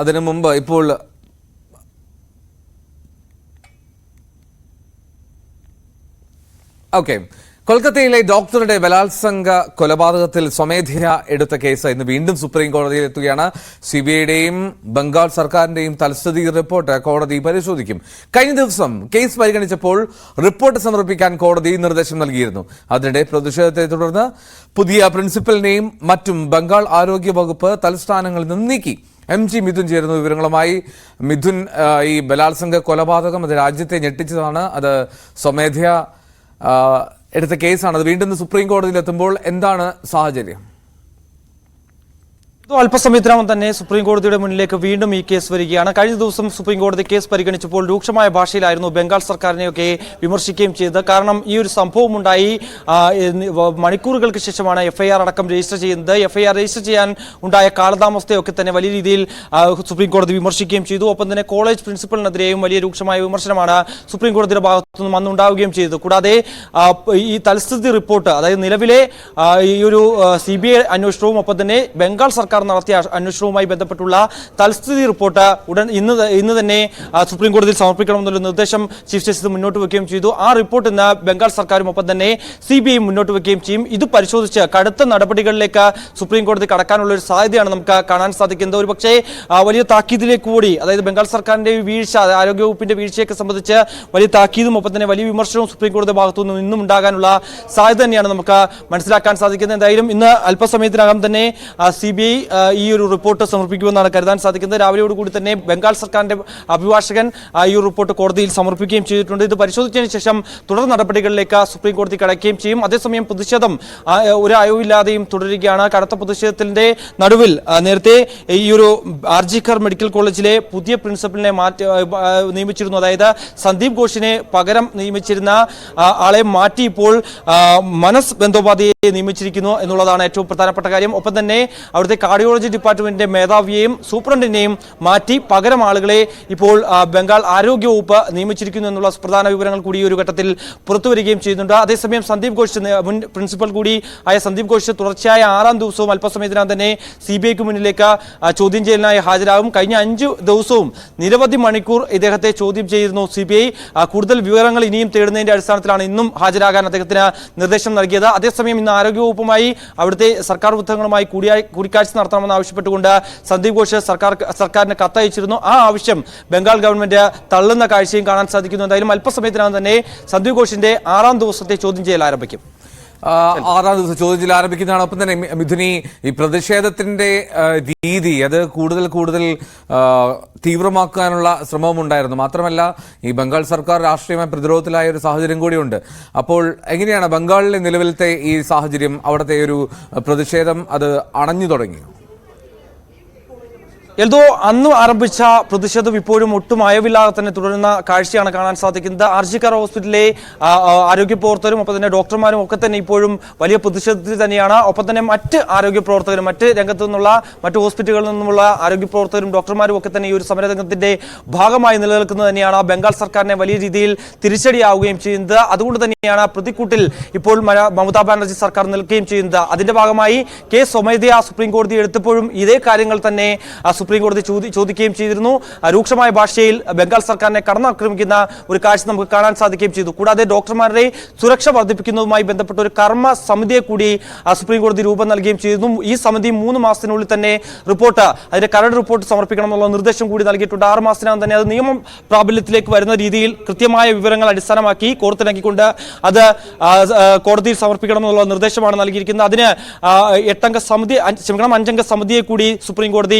അതിനു മുമ്പ് ഇപ്പോൾ ഓക്കെ. കൊൽക്കത്തയിലെ ഡോക്ടറുടെ ബലാത്സംഗ കൊലപാതകത്തിൽ സ്വമേധയാ എടുത്ത കേസ് ഇന്ന് വീണ്ടും സുപ്രീം കോടതിയിൽ എത്തുകയാണ്. സി ബി ഐയുടെയും ബംഗാൾ സർക്കാരിന്റെയും തൽസ്ഥിതി റിപ്പോർട്ട് കോടതി പരിശോധിക്കും. കഴിഞ്ഞ ദിവസം കേസ് പരിഗണിച്ചപ്പോൾ റിപ്പോർട്ട് സമർപ്പിക്കാൻ കോടതി നിർദ്ദേശം നൽകിയിരുന്നു. അതിനിടെ പ്രതിഷേധത്തെ തുടർന്ന് പുതിയ പ്രിൻസിപ്പലിനെയും മറ്റും ബംഗാൾ ആരോഗ്യ വകുപ്പ് തലസ്ഥാനങ്ങളിൽ നിന്ന് നീക്കി. എം ജി മിഥുൻ ചേരുന്ന വിവരങ്ങളുമായി മിഥുൻ ഈ ബലാത്സംഗ കൊലപാതകം അത് രാജ്യത്തെ ഞെട്ടിച്ചതാണ്. അത് സ്വമേധയാ എടുത്ത കേസാണ്. അത് വീണ്ടും സുപ്രീം കോടതിയിൽ എത്തുമ്പോൾ എന്താണ് സാഹചര്യം? അല്പസമയത്തിനകം തന്നെ സുപ്രീം കോടതിയുടെ മുന്നിലേക്ക് വീണ്ടും ഈ കേസ് വരികയാണ്. കഴിഞ്ഞ ദിവസം സുപ്രീം കോടതി കേസ് പരിഗണിച്ചപ്പോൾ രൂക്ഷമായ ഭാഷയിലായിരുന്നു ബംഗാൾ സർക്കാരിനെയൊക്കെ വിമർശിക്കുകയും ചെയ്തത്. കാരണം ഈ ഒരു സംഭവം ഉണ്ടായി. മണിക്കൂറുകൾക്ക് ശേഷമാണ് എഫ്ഐആർ അടക്കം രജിസ്റ്റർ ചെയ്യുന്നത്. എഫ്ഐആർ രജിസ്റ്റർ ചെയ്യാൻ ഉണ്ടായ കാലതാമസത്തെയൊക്കെ തന്നെ വലിയ രീതിയിൽ സുപ്രീം കോടതി വിമർശിക്കുകയും ചെയ്തു. ഒപ്പം തന്നെ കോളേജ് പ്രിൻസിപ്പലിനെതിരെയും വലിയ രൂക്ഷമായ വിമർശനമാണ് സുപ്രീം കോടതിയുടെ ഭാഗത്തു നിന്നും അന്നുണ്ടാവുകയും ചെയ്തു. കൂടാതെ ഈ തൽസ്ഥിതി റിപ്പോർട്ട് അതായത് നിലവിലെ ഈ ഒരു സി ബി ഐ അന്വേഷണവും ഒപ്പം തന്നെ ബംഗാൾ സർക്കാർ നടത്തിയ അന്വേഷണവുമായി ബന്ധപ്പെട്ടുള്ള തൽസ്ഥിതി റിപ്പോർട്ട് ഉടൻ ഇന്ന് ഇന്ന് തന്നെ സുപ്രീം കോടതിയിൽ സമർപ്പിക്കണമെന്നുള്ള നിർദ്ദേശം ചീഫ് ജസ്റ്റിസ് മുന്നോട്ട് വെക്കുകയും ചെയ്തു. ആ റിപ്പോർട്ട് ഇന്ന് ബംഗാൾ സർക്കാരും ഒപ്പം തന്നെ സി ബി ഐ മുന്നോട്ട് വെക്കുകയും ചെയ്യും. ഇത് പരിശോധിച്ച് കടുത്ത നടപടികളിലേക്ക് സുപ്രീം കോടതി കടക്കാനുള്ള ഒരു സാധ്യതയാണ് നമുക്ക് കാണാൻ സാധിക്കുന്നത്. ഒരു പക്ഷേ വലിയ താക്കീതിലേക്ക് കൂടി അതായത് ബംഗാൾ സർക്കാരിന്റെ വീഴ്ച ആരോഗ്യവകുപ്പിന്റെ വീഴ്ചയൊക്കെ സംബന്ധിച്ച് വലിയ താക്കീതും ഒപ്പം തന്നെ വലിയ വിമർശനവും സുപ്രീം കോടതി ഭാഗത്തു നിന്നും ഇന്നും ഉണ്ടാകാനുള്ള സാധ്യത തന്നെയാണ് നമുക്ക് മനസ്സിലാക്കാൻ സാധിക്കുന്നത്. എന്തായാലും ഇന്ന് അല്പസമയത്തിനകം തന്നെ സി ബി ഐ ഈ ഒരു റിപ്പോർട്ട് സമർപ്പിക്കുമെന്നാണ് കരുതാൻ സാധിക്കുന്നത്. രാവിലെയോടുകൂടി തന്നെ ബംഗാൾ സർക്കാരിന്റെ അഭിഭാഷകൻ ഈ ഒരു റിപ്പോർട്ട് കോടതിയിൽ സമർപ്പിക്കുകയും ചെയ്തിട്ടുണ്ട്. ഇത് പരിശോധിച്ചതിന് ശേഷം തുടർ നടപടികളിലേക്ക് സുപ്രീം കോടതി കടക്കുകയും ചെയ്യും. അതേസമയം പ്രതിഷേധം ഒരു അയവില്ലാതെയും തുടരുകയാണ്. കടുത്ത പ്രതിഷേധത്തിന്റെ നടുവിൽ നേരത്തെ ഈ ഒരു ആർജിക്കർ മെഡിക്കൽ കോളേജിലെ പുതിയ പ്രിൻസിപ്പലിനെ മാറ്റി നിയമിച്ചിരുന്നു. അതായത് സന്ദീപ് ഘോഷിനെ പകരം നിയമിച്ചിരുന്ന ആ, ആളെ മാറ്റി ഇപ്പോൾ മനസ് ബന്ദോപാധ്യായെ നിയമിച്ചിരിക്കുന്നു എന്നുള്ളതാണ് ഏറ്റവും പ്രധാനപ്പെട്ട കാര്യം. ഒപ്പം തന്നെ അവിടുത്തെ കാർഡിയോളജി ഡിപ്പാർട്ട്മെന്റിന്റെ മേധാവിയെയും സൂപ്രണ്ടിനെയും മാറ്റി പകരം ആളുകളെ ഇപ്പോൾ ബംഗാൾ ആരോഗ്യ വകുപ്പ് നിയമിച്ചിരിക്കുന്നു എന്നുള്ള പ്രധാന വിവരങ്ങൾ കൂടി ഒരു ഘട്ടത്തിൽ പുറത്തു വരികയും ചെയ്യുന്നുണ്ട്. അതേസമയം സന്ദീപ് ഘോഷ് മുൻ പ്രിൻസിപ്പൽ കൂടി ആയ സന്ദീപ് ഘോഷ് തുടർച്ചയായ ആറാം ദിവസവും അല്പസമയത്തിനകം തന്നെ സി ബി ഐക്ക് മുന്നിലേക്ക് ചോദ്യം ചെയ്യലിനായി ഹാജരാകും. കഴിഞ്ഞ അഞ്ച് ദിവസവും നിരവധി മണിക്കൂർ ഇദ്ദേഹത്തെ ചോദ്യം ചെയ്തിരുന്നു സി ബി ഐ കൂടുതൽ വിവരങ്ങൾ ഇനിയും തേടുന്നതിന്റെ അടിസ്ഥാനത്തിലാണ് ഇന്നും ഹാജരാകാൻ അദ്ദേഹത്തിന് നിർദ്ദേശം നൽകിയത്. അതേസമയം ഇന്ന് ആരോഗ്യവകുപ്പുമായി അവിടുത്തെ സർക്കാർ വൃദ്ധങ്ങളുമായി കൂടിയായി കൂടിക്കാഴ്ച നടത്തണമെന്ന് ആവശ്യപ്പെട്ടുകൊണ്ട് സന്ദീപ് ഘോഷ് സർക്കാർ സർക്കാരിന് കത്തയച്ചിരുന്നു. ആ ആവശ്യം ബംഗാൾ ഗവൺമെന്റ് തള്ളുന്ന കാഴ്ചയും കാണാൻ സാധിക്കുന്നു. എന്തായാലും അല്പസമയത്തിനകം തന്നെ സന്ദീപ് ഘോഷിന്റെ ആറാം ദിവസത്തെ ചോദ്യം ചെയ്യൽ ആരംഭിക്കും. ആറാം ദിവസം ചോദ്യം ചെയ്യൽ ആരംഭിക്കുന്നതാണ്. ഒപ്പം തന്നെ മിഥുനി ഈ പ്രതിഷേധത്തിന്റെ രീതി അത് കൂടുതൽ കൂടുതൽ തീവ്രമാക്കാനുള്ള ശ്രമവും ഉണ്ടായിരുന്നു മാത്രമല്ല ഈ ബംഗാൾ സർക്കാർ രാഷ്ട്രീയമായ പ്രതിരോധത്തിലായ ഒരു സാഹചര്യം കൂടിയുണ്ട്. അപ്പോൾ എങ്ങനെയാണ് ബംഗാളിലെ നിലവിലത്തെ ഈ സാഹചര്യം അവിടുത്തെ ഒരു പ്രതിഷേധം അത് അണഞ്ഞു തുടങ്ങി എൽദോ അന്ന് ആരംഭിച്ച പ്രതിഷേധം ഇപ്പോഴും ഒട്ടും അയവില്ലാതെ തന്നെ തുടരുന്ന കാഴ്ചയാണ് കാണാൻ സാധിക്കുന്നത്. ആർജിക്കർ ഹോസ്പിറ്റലിലെ ആരോഗ്യ പ്രവർത്തകരും ഒപ്പം തന്നെ ഡോക്ടർമാരും ഒക്കെ തന്നെ ഇപ്പോഴും വലിയ പ്രതിഷേധത്തിൽ തന്നെയാണ്. ഒപ്പം തന്നെ മറ്റ് ആരോഗ്യ പ്രവർത്തകരും മറ്റ് രംഗത്തു നിന്നുള്ള മറ്റ് ഹോസ്പിറ്റലുകളിൽ നിന്നുമുള്ള ആരോഗ്യ പ്രവർത്തകരും ഡോക്ടർമാരും ഒക്കെ തന്നെ ഈ ഒരു സമരരംഗത്തിന്റെ ഭാഗമായി നിലനിൽക്കുന്നത് തന്നെയാണ്. ബംഗാൾ സർക്കാരിനെ വലിയ രീതിയിൽ തിരിച്ചടിയാവുകയും ചെയ്യുന്നത്. അതുകൊണ്ട് തന്നെയാണ് പ്രതിക്കൂട്ടിൽ ഇപ്പോൾ മമതാ ബാനർജി സർക്കാർ നിൽക്കുകയും ചെയ്യുന്നത്. അതിന്റെ ഭാഗമായി കെ. സ്വമേധയാ സുപ്രീം കോടതി എടുത്തപ്പോഴും ഇതേ കാര്യങ്ങൾ തന്നെ സുപ്രീം കോടതി ചോദി- ചോദിക്കുകയും ചെയ്തിരുന്നു. രൂക്ഷമായ ഭാഷയിൽ ബംഗാൾ സർക്കാരിനെ കടന്നാക്രമിക്കുന്ന ഒരു കാഴ്ച നമുക്ക് കാണാൻ സാധിക്കുകയും ചെയ്തു. കൂടാതെ ഡോക്ടർമാരുടെ സുരക്ഷ വർദ്ധിപ്പിക്കുന്നതുമായി ബന്ധപ്പെട്ട ഒരു കർമ്മ സമിതിയെ കൂടി സുപ്രീം കോടതി രൂപം നൽകുകയും ചെയ്തിരുന്നു. ഈ സമിതി മൂന്ന് മാസത്തിനുള്ളിൽ തന്നെ റിപ്പോർട്ട് അതിന്റെ കരട് റിപ്പോർട്ട് സമർപ്പിക്കണമെന്നുള്ള നിർദ്ദേശം കൂടി നൽകിയിട്ടുണ്ട്. ആറ് മാസത്തിനകം തന്നെ അത് നിയമം പ്രാബല്യത്തിലേക്ക് വരുന്ന രീതിയിൽ കൃത്യമായ വിവരങ്ങൾ അടിസ്ഥാനമാക്കി കോർത്തിണക്കിക്കൊണ്ട് അത് കോടതിയിൽ സമർപ്പിക്കണമെന്നുള്ള നിർദ്ദേശമാണ് നൽകിയിരിക്കുന്നത്. അതിന് എട്ടംഗ സമിതി ക്ഷമിക്കണം അഞ്ചംഗ സമിതിയെ കൂടി സുപ്രീം കോടതി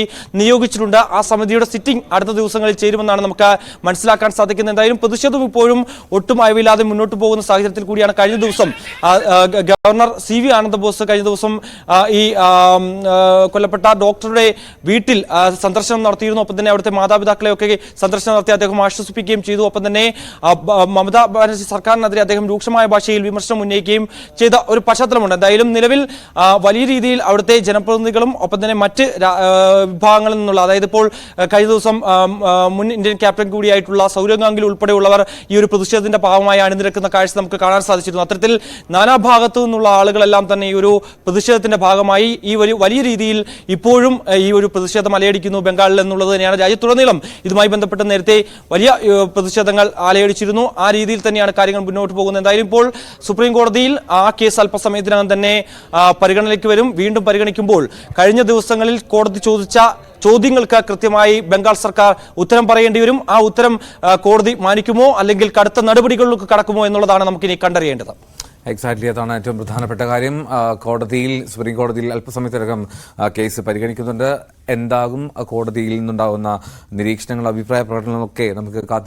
നിയോഗിച്ചിട്ടുണ്ട് ആ സമിതിയുടെ സിറ്റിംഗ് അടുത്ത ദിവസങ്ങളിൽ ചേരുമെന്നാണ് നമുക്ക് മനസ്സിലാക്കാൻ സാധിക്കുന്നത്. എന്തായാലും പ്രതിഷേധം ഇപ്പോഴും ഒട്ടും അയവില്ലാതെ മുന്നോട്ട് പോകുന്ന സാഹചര്യത്തിൽ കൂടിയാണ്. കഴിഞ്ഞ ദിവസം ഗവർണർ സി വി ആനന്ദബോസ് കഴിഞ്ഞ ദിവസം ഈ കൊല്ലപ്പെട്ട ഡോക്ടറുടെ വീട്ടിൽ സന്ദർശനം നടത്തിയിരുന്നു. ഒപ്പം തന്നെ അവിടുത്തെ മാതാപിതാക്കളെയൊക്കെ സന്ദർശനം നടത്തി അദ്ദേഹം ആശ്വസിപ്പിക്കുകയും ചെയ്തു. ഒപ്പം തന്നെ മമതാ ബാനർജി സർക്കാരിനെതിരെ അദ്ദേഹം രൂക്ഷമായ ഭാഷയിൽ വിമർശനം ഉന്നയിക്കുകയും ചെയ്ത ഒരു പശ്ചാത്തലമുണ്ട്. എന്തായാലും നിലവിൽ വലിയ രീതിയിൽ അവിടുത്തെ ജനപ്രതിനിധികളും ഒപ്പം തന്നെ മറ്റ് വിഭാഗങ്ങളിൽ എന്നുള്ള അതായത് ഇപ്പോൾ കഴിഞ്ഞ ദിവസം മുൻ ഇന്ത്യൻ ക്യാപ്റ്റൻ കൂടിയായിട്ടുള്ള സൗരവ് ഗാംഗുലി ഉൾപ്പെടെയുള്ളവർ ഈ ഒരു പ്രതിഷേധത്തിന്റെ ഭാഗമായി അണിനിരക്കുന്ന കാഴ്ച നമുക്ക് കാണാൻ സാധിച്ചിരുന്നു. അത്തരത്തിൽ നാനാഭാഗത്തു നിന്നുള്ള ആളുകളെല്ലാം തന്നെ ഈ ഒരു പ്രതിഷേധത്തിന്റെ ഭാഗമായി ഈ ഒരു വലിയ രീതിയിൽ ഇപ്പോഴും ഈ ഒരു പ്രതിഷേധം അലയടിക്കുന്നു ബംഗാളിൽ എന്നുള്ളത് തന്നെയാണ് രാജ്യത്തുടനീളം ഇതുമായി ബന്ധപ്പെട്ട് നേരത്തെ വലിയ പ്രതിഷേധങ്ങൾ അലയടിച്ചിരുന്നു. ആ രീതിയിൽ തന്നെയാണ് കാര്യങ്ങൾ മുന്നോട്ട് പോകുന്നത്. എന്തായാലും ഇപ്പോൾ സുപ്രീം കോടതിയിൽ ആ കേസ് അല്പസമയത്തിനകം തന്നെ പരിഗണനയ്ക്ക് വരും. വീണ്ടും പരിഗണിക്കുമ്പോൾ കഴിഞ്ഞ ദിവസങ്ങളിൽ കോടതി ചോദിച്ച ചോദ്യങ്ങൾക്ക് കൃത്യമായി ബംഗാൾ സർക്കാർ ഉത്തരം പറയേണ്ടി വരും. ആ ഉത്തരം കോടതി മാനിക്കുമോ അല്ലെങ്കിൽ കടുത്ത നടപടികളിലേക്ക് കടക്കുമോ എന്നുള്ളതാണ് നമുക്കിനി കണ്ടറിയേണ്ടത്. എക്സാക്ട്ലി അതാണ് ഏറ്റവും പ്രധാനപ്പെട്ട കാര്യം. കോടതിയിൽ സുപ്രീം കോടതിയിൽ അല്പസമയത്തിനകം കേസ് പരിഗണിക്കുന്നുണ്ട്. എന്താകും കോടതിയിൽ നിന്നുണ്ടാകുന്ന നിരീക്ഷണങ്ങൾ അഭിപ്രായ പ്രകടനങ്ങളൊക്കെ നമുക്ക് കാത്തി